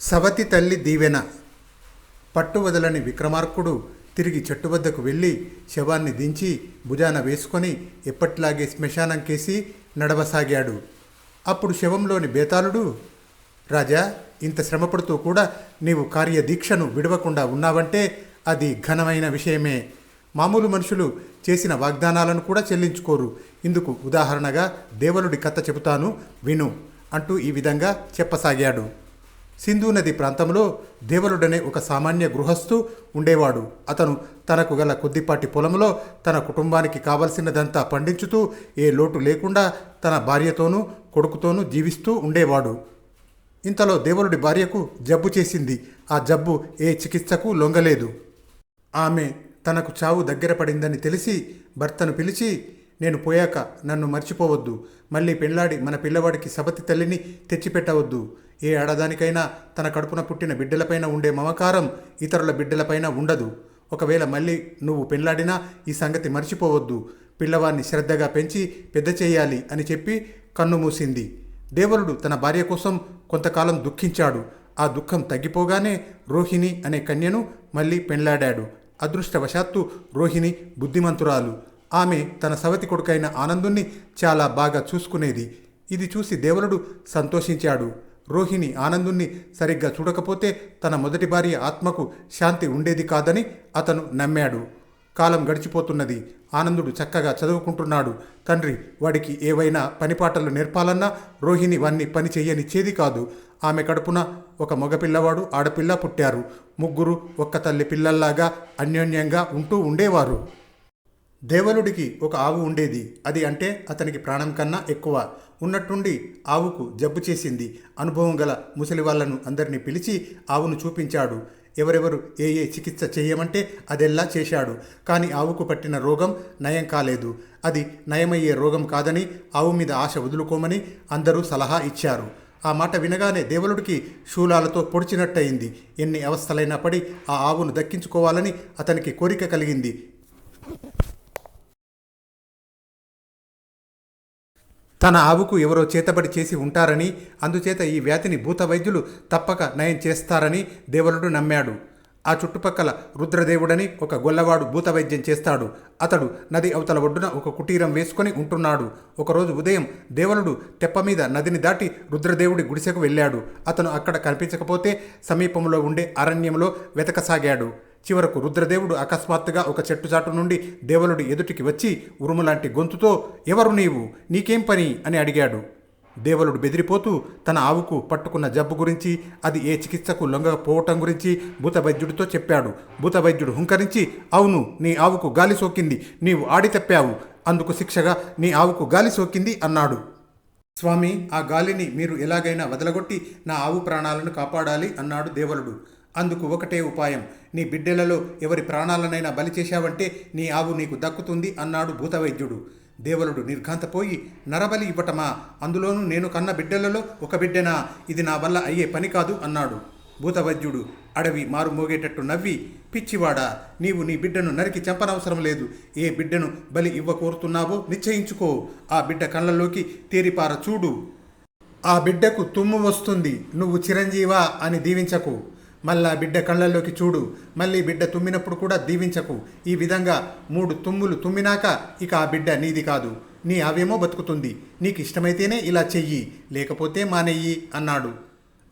సవతి తల్లి దీవెన. పట్టు వదలని విక్రమార్కుడు తిరిగి చెట్టు వద్దకు వెళ్ళి శవాన్ని దించి భుజాన వేసుకొని ఎప్పట్లాగే శ్మశానం కేసి నడవసాగాడు. అప్పుడు శవంలోని బేతాళుడు రాజా ఇంత శ్రమపడుతూ కూడా నీవు కార్యదీక్షను విడవకుండా ఉన్నావంటే అది ఘనమైన విషయమే. మామూలు మనుషులు చేసిన వాగ్దానాలను కూడా చెల్లించుకోరు. ఇందుకు ఉదాహరణగా దేవలుడి కథ చెబుతాను విను అంటూ ఈ విధంగా చెప్పసాగాడు. సింధు నది ప్రాంతంలో దేవలుడనే ఒక సామాన్య గృహస్థు ఉండేవాడు. అతను తనకు గల కొద్దిపాటి పొలంలో తన కుటుంబానికి కావలసినదంతా పండించుతూ ఏ లోటు లేకుండా తన భార్యతోనూ కొడుకుతోనూ జీవిస్తూ ఉండేవాడు. ఇంతలో దేవరుడి భార్యకు జబ్బు చేసింది. ఆ జబ్బు ఏ చికిత్సకు లొంగలేదు. ఆమె తనకు చావు దగ్గర పడిందని తెలిసి భర్తను పిలిచి నేను పోయాక నన్ను మర్చిపోవద్దు. మళ్ళీ పెళ్ళాడి మన పిల్లవాడికి సపతి తల్లిని తెచ్చిపెట్టవద్దు. ఏ ఆడదానికైనా తన కడుపున పుట్టిన బిడ్డలపైన ఉండే మమకారం ఇతరుల బిడ్డలపైన ఉండదు. ఒకవేళ మళ్ళీ నువ్వు పెళ్ళాడినా ఈ సంగతి మర్చిపోవద్దు. పిల్లవాడిని శ్రద్ధగా పెంచి పెద్ద చేయాలి అని చెప్పి కన్ను మూసింది. దేవరుడు తన భార్య కోసం కొంతకాలం దుఃఖించాడు. ఆ దుఃఖం తగ్గిపోగానే రోహిణి అనే కన్యను మళ్ళీ పెళ్ళాడాడు. అదృష్టవశాత్తు రోహిణి బుద్ధిమంతురాలు. ఆమె తన సవతి కొడుకైన ఆనందుణ్ణి చాలా బాగా చూసుకునేది. ఇది చూసి దేవరుడు సంతోషించాడు. రోహిణి ఆనందుణ్ణి సరిగ్గా చూడకపోతే తన మొదటి భార్య ఆత్మకు శాంతి ఉండేది కాదని అతను నమ్మాడు. కాలం గడిచిపోతున్నది. ఆనందుడు చక్కగా చదువుకుంటున్నాడు. తండ్రి వాడికి ఏవైనా పనిపాటలు నేర్పాలన్నా రోహిణి వాణ్ణి పని చేయనిచ్చేది కాదు. ఆమె కడుపున ఒక మగపిల్లవాడు ఆడపిల్ల పుట్టారు. ముగ్గురు ఒక్క తల్లి పిల్లల్లాగా అన్యోన్యంగా ఉంటూ ఉండేవారు. దేవలుడికి ఒక ఆవు ఉండేది. అది అంటే అతనికి ప్రాణం కన్నా ఎక్కువ. ఉన్నట్టుండి ఆవుకు జబ్బు చేసింది. అనుభవం గల ముసలి వాళ్ళను అందరినీ పిలిచి ఆవును చూపించాడు. ఎవరెవరు ఏ ఏ చికిత్స చేయమంటే అదెల్లా చేశాడు. కానీ ఆవుకు పట్టిన రోగం నయం కాలేదు. అది నయమయ్యే రోగం కాదని ఆవు మీద ఆశ వదులుకోమని అందరూ సలహా ఇచ్చారు. ఆ మాట వినగానే దేవలుడికి శూలాలతో పొడిచినట్టయింది. ఎన్ని అవస్థలైనా పడి ఆ ఆవును దక్కించుకోవాలని అతనికి కోరిక కలిగింది. తన ఆవుకు ఎవరో చేతబడి చేసి ఉంటారని అందుచేత ఈ వ్యాధిని భూత వైద్యులు తప్పక నయం చేస్తారని దేవలుడు నమ్మాడు. ఆ చుట్టుపక్కల రుద్రదేవుడని ఒక గొల్లవాడు భూత వైద్యం చేస్తాడు. అతడు నది అవతల ఒడ్డున ఒక కుటీరం వేసుకొని ఉంటున్నాడు. ఒకరోజు ఉదయం దేవలుడు తెప్ప మీద నదిని దాటి రుద్రదేవుడి గుడిసెకు వెళ్ళాడు. అతను అక్కడ కనిపించకపోతే సమీపంలో ఉండే అరణ్యంలో వెతకసాగాడు. చివరకు రుద్రదేవుడు అకస్మాత్తుగా ఒక చెట్టుచాటు నుండి దేవలుడి ఎదుటికి వచ్చి ఉరుములాంటి గొంతుతో ఎవరు నీవు? నీకేం పని? అని అడిగాడు. దేవలుడు బెదిరిపోతూ తన ఆవుకు పట్టుకున్న జబ్బు గురించి అది ఏ చికిత్సకు లొంగకపోవటం గురించి భూత వైద్యుడితో చెప్పాడు. భూత వైద్యుడు హుంకరించి అవును నీ ఆవుకు గాలి సోకింది నీవు ఆడి తప్పావు అందుకు శిక్షగా నీ ఆవుకు గాలి సోకింది అన్నాడు. స్వామి ఆ గాలిని మీరు ఎలాగైనా వదలగొట్టి నా ఆవు ప్రాణాలను కాపాడాలి అన్నాడు దేవలుడు. అందుకు ఒకటే ఉపాయం. నీ బిడ్డలలో ఎవరి ప్రాణాలనైనా బలి చేశావంటే నీ ఆవు నీకు దక్కుతుంది అన్నాడు భూతవైద్యుడు. దేవలుడు నిర్ఘాంతపోయి నరబలి ఇవ్వటమా? అందులోనూ నేను కన్న బిడ్డలలో ఒక బిడ్డనా? ఇది నా వల్ల అయ్యే పని కాదు అన్నాడు. భూతవైద్యుడు అడవి మారు మోగేటట్టు నవ్వి పిచ్చివాడా నీవు నీ బిడ్డను నరికి చంపనవసరం లేదు. ఏ బిడ్డను బలి ఇవ్వ కోరుతున్నావో నిశ్చయించుకో. ఆ బిడ్డ కళ్ళలోకి తేరిపార చూడు. ఆ బిడ్డకు తుమ్ము వస్తుంది. నువ్వు చిరంజీవా అని దీవించకు. మళ్ళా బిడ్డ కళ్ళల్లోకి చూడు. మళ్ళీ బిడ్డ తుమ్మినప్పుడు కూడా దీవించకు. ఈ విధంగా మూడు తుమ్ములు తుమ్మినాక ఇక ఆ బిడ్డ నీది కాదు. నీ అవేమో బతుకుతుంది. నీకు ఇష్టమైతేనే ఇలా చెయ్యి. లేకపోతే మానేయి అన్నాడు.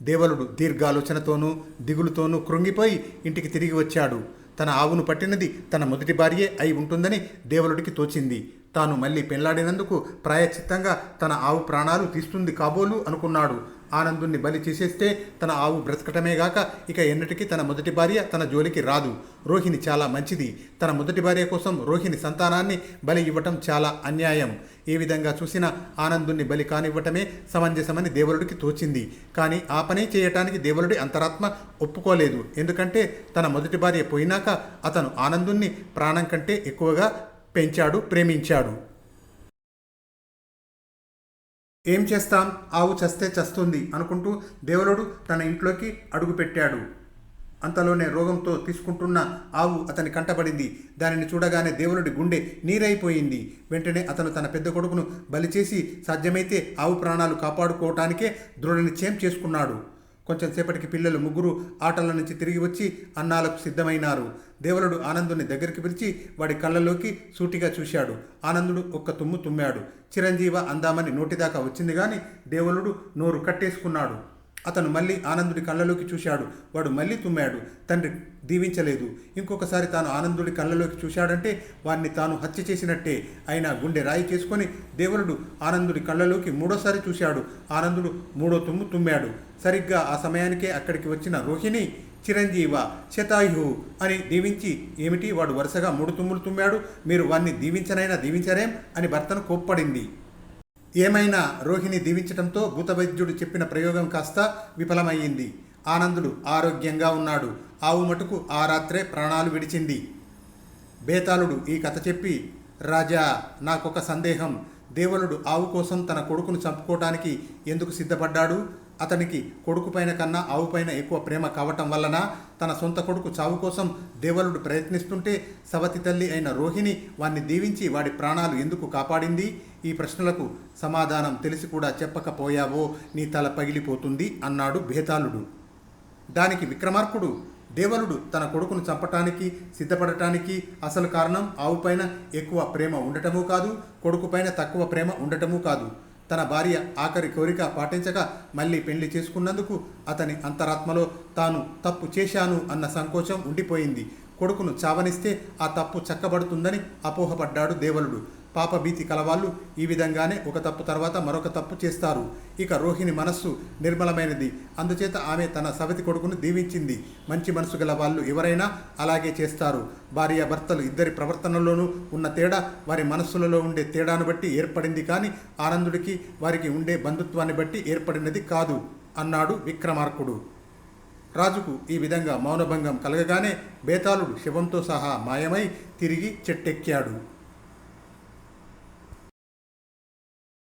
దేవలుడు దీర్ఘాలోచనతోనూ దిగులుతోనూ కృంగిపోయి ఇంటికి తిరిగి వచ్చాడు. తన ఆవును పట్టినది తన మొదటి భార్యే అయి ఉంటుందని దేవలుడికి తోచింది. తాను మళ్ళీ పెళ్ళాడినందుకు ప్రాయచిత్తంగా తన ఆవు ప్రాణాలు తీస్తుంది కాబోలు అనుకున్నాడు. ఆనందుణ్ణి బలి చేసేస్తే తన ఆవు బ్రతకటమేగాక ఇక ఎన్నటికీ తన మొదటి భార్య తన జోలికి రాదు. రోహిణి చాలా మంచిది. తన మొదటి భార్య కోసం రోహిణి సంతానాన్ని బలి ఇవ్వటం చాలా అన్యాయం. ఏ విధంగా చూసినా ఆనందుణ్ణి బలి కానివ్వటమే సమంజసమని దేవరుడికి తోచింది. కానీ ఆ పని చేయటానికి దేవుడి అంతరాత్మ ఒప్పుకోలేదు. ఎందుకంటే తన మొదటి భార్య పోయినాక అతను ఆనందుణ్ణి ప్రాణం కంటే ఎక్కువగా పెంచాడు ప్రేమించాడు. ఏం చేస్తాం? ఆవు చస్తే చస్తుంది అనుకుంటూ దేవులుడు తన ఇంట్లోకి అడుగుపెట్టాడు. అంతలోనే రోగంతో తీసుకుంటున్న ఆవు అతని కంటపడింది దానిని చూడగానే దేవునుడి గుండె నీరైపోయింది. వెంటనే అతను తన పెద్ద కొడుకును బలి చేసి సాధ్యమైతే ఆవు ప్రాణాలు కాపాడుకోవటానికే దృఢ నిశ్చయం చేసుకున్నాడు. కొంచెం సేపటికి పిల్లలు ముగ్గురు ఆటల నుంచి తిరిగి వచ్చి అన్నాలకు సిద్ధమైనారు. దేవులుడు ఆనందుని దగ్గరికి పిలిచి వాడి కళ్ళలోకి సూటిగా చూశాడు. ఆనందుడు ఒక్క తుమ్ము తుమ్మాడు. చిరంజీవ అందామని నోటిదాకా వచ్చింది కానీ దేవులుడు నోరు కట్టేసుకున్నాడు. అతను మళ్ళీ ఆనందుడి కళ్ళలోకి చూశాడు. వాడు మళ్ళీ తుమ్మాడు. తండ్రి దీవించలేదు. ఇంకొకసారి తాను ఆనందుడి కళ్ళలోకి చూశాడంటే వాడిని తాను హత్య చేసినట్టే. అయినా గుండె రాయి చేసుకొని దేవుడు ఆనందుడి కళ్ళలోకి మూడోసారి చూశాడు. ఆనందుడు మూడో తుమ్ము తుమ్మాడు. సరిగ్గా ఆ సమయానికే అక్కడికి వచ్చిన రోహిణి చిరంజీవ శతాయు అని దీవించి ఏమిటి వాడు వరుసగా మూడు తుమ్ములు తుమ్మాడు? మీరు వాణ్ణి దీవించనైనా దీవించరేం? అని భర్తను కోప్పడింది. ఏమైనా రోహిణి దీవించడంతో భూతవైద్యుడు చెప్పిన ప్రయోగం కాస్త విఫలమయ్యింది. ఆనందుడు ఆరోగ్యంగా ఉన్నాడు. ఆవు మటుకు ఆ రాత్రే ప్రాణాలు విడిచింది. బేతాళుడు ఈ కథ చెప్పి రాజా నాకొక సందేహం. దేవులుడు ఆవు కోసం తన కొడుకును చంపుకోవటానికి ఎందుకు సిద్ధపడ్డాడు? అతనికి కొడుకు పైన కన్నా ఆవు పైన ఎక్కువ ప్రేమ కావటం వలన తన సొంత కొడుకు చావు కోసం దేవలుడు ప్రయత్నిస్తుంటే సవతి తల్లి అయిన రోహిణి వాణ్ణి దీవించి వాడి ప్రాణాలు ఎందుకు కాపాడింది? ఈ ప్రశ్నలకు సమాధానం తెలిసి కూడా చెప్పకపోయావో నీ తల పగిలిపోతుంది అన్నాడు భేతాళుడు దానికి విక్రమార్కుడు దేవలుడు తన కొడుకును చంపటానికి సిద్ధపడటానికి అసలు కారణం ఆవుపైన ఎక్కువ ప్రేమ ఉండటమూ కాదు కొడుకుపైన తక్కువ ప్రేమ ఉండటమూ కాదు. తన భార్య ఆఖరి కోరిక పాటించక మళ్ళీ పెళ్ళి చేసుకున్నందుకు అతని అంతరాత్మలో తాను తప్పు చేశాను అన్న సంకోచం ఉండిపోయింది. కొడుకును చావనిస్తే ఆ తప్పు చక్కబడుతుందని అపోహపడ్డాడు దేవలుడు. పాపభీతి కలవాళ్ళు ఈ విధంగానే ఒక తప్పు తర్వాత మరొక తప్పు చేస్తారు. ఇక రోహిణి మనస్సు నిర్మలమైనది. అందుచేత ఆమె తన సవతి కొడుకును దీవించింది. మంచి మనసు గల వాళ్ళు ఎవరైనా అలాగే చేస్తారు. భార్య భర్తలు ఇద్దరి ప్రవర్తనలోనూ ఉన్న తేడా వారి మనస్సులలో ఉండే తేడాను బట్టి ఏర్పడింది కానీ ఆనందుడికి వారికి ఉండే బంధుత్వాన్ని బట్టి ఏర్పడినది కాదు అన్నాడు విక్రమార్కుడు. రాజుకు ఈ విధంగా మౌనభంగం కలగగానే బేతాళుడు శవంతో సహా మాయమై తిరిగి చెట్టెక్కాడు.